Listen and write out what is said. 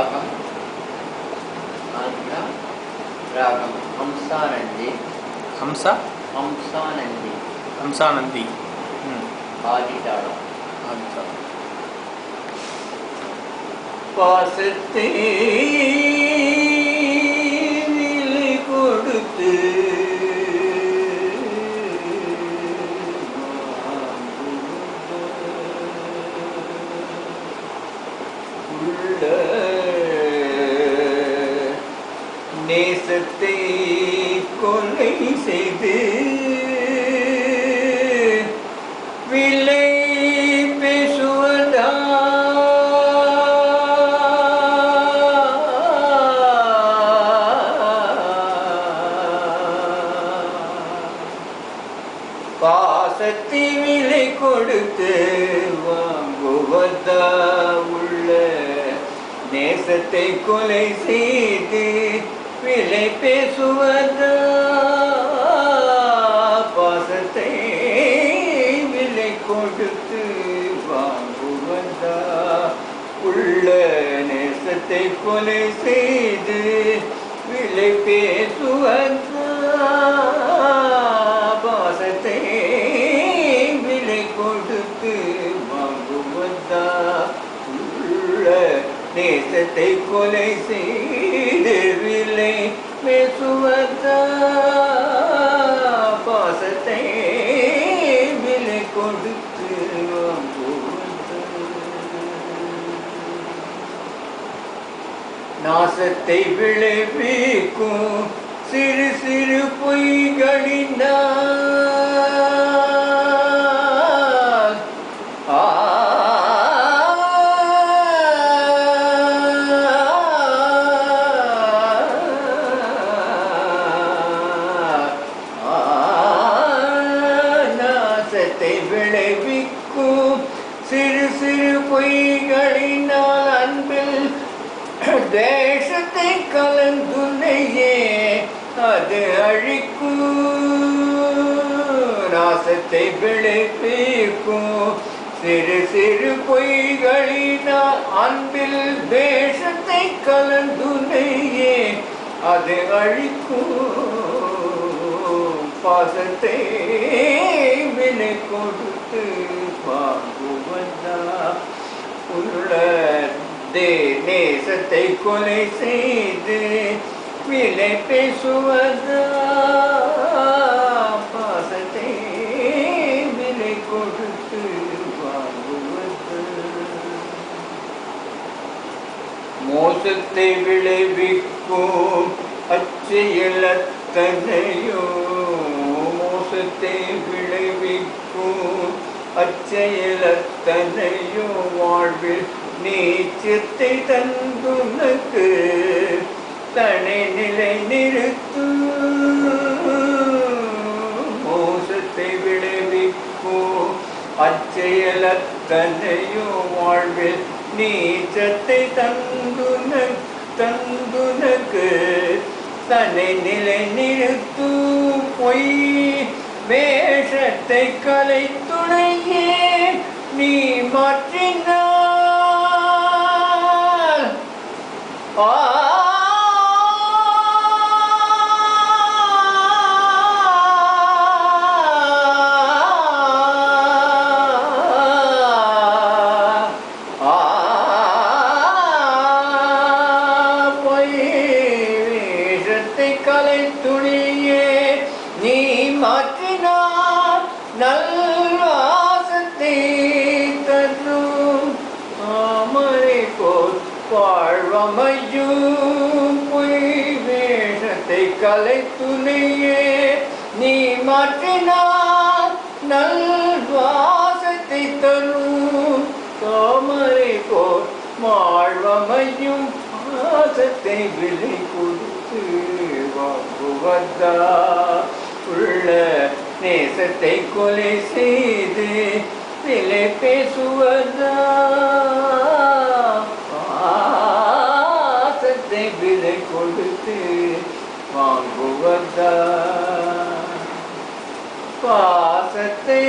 ராகம். ஆக்ஞா ராகம். ஹம்சானந்தி. ஹம்ச? ஹம்சானந்தி. ஹம்சானந்தி. ஆதிதாளம் ஹம்சா. பாசத்தை கொடுத்து உள்ள நேசத்தை கொலை செய்து விலை பேசுவதா? பாசத்தி விலை கொடுத்து வாங்குவதா உள்ள நேசத்தை கொலை செய்து விலை பேசுவதா? பாசத்தை விலை கொடுத்து வாங்குவதா? உள்ள நேசத்தை கொலை செய்து விலை பேசுவதா? பாசத்தை விலை கொடுத்து வாங்குவதா? உள்ள நேசத்தை கொலை செய்து நாசத்தை விளைவிக்கும். சிறு சிறு பொய்கள் தேசத்தை கலந்துனையே அது அழிக்கும். நாசத்தை விளைவிக்கும். சிறு சிறு பொய்களினால் அன்பில் தேசத்தை கலந்துனையே அது அழிக்கும். பாசத்தை வினை கொடுத்து பாங்குவதா உள்ள தே நேசத்தை கொலை செய்து விலை பேசுவதா பாசத்தை விலை கொடுத்து வாங்குவது மோசத்தை விளைவிக்கும் அச்செயலத்தனையோ மோசத்தை விளைவிக்கும் அச்செயலத்தனையோ வாழ்வில் நீச்சத்தை தந்துனக்கு தனி நிலை நிறுத்து. மோசத்தை விளைவிக்கும் அச்செயலத்தனையோ வாழ்வில் நீச்சத்தை தந்துன தந்துனக்கு தன்னை நிலை நிறுத்து. பொய் வேஷத்தை கலை துணையே நீ மாற்றின 어. கலை துணையே நீ மாற்றினார் நல்வாசத்தை தரும். தாமரை போல் வாழ்வமையும் பாசத்தை விலை கொடுத்து வாங்குவதா? உள்ள நேசத்தை கொலை செய்து விலை பேசுவதா? பாசத்தை விலை கொடுத்து வாங்குவதா பாசத்தை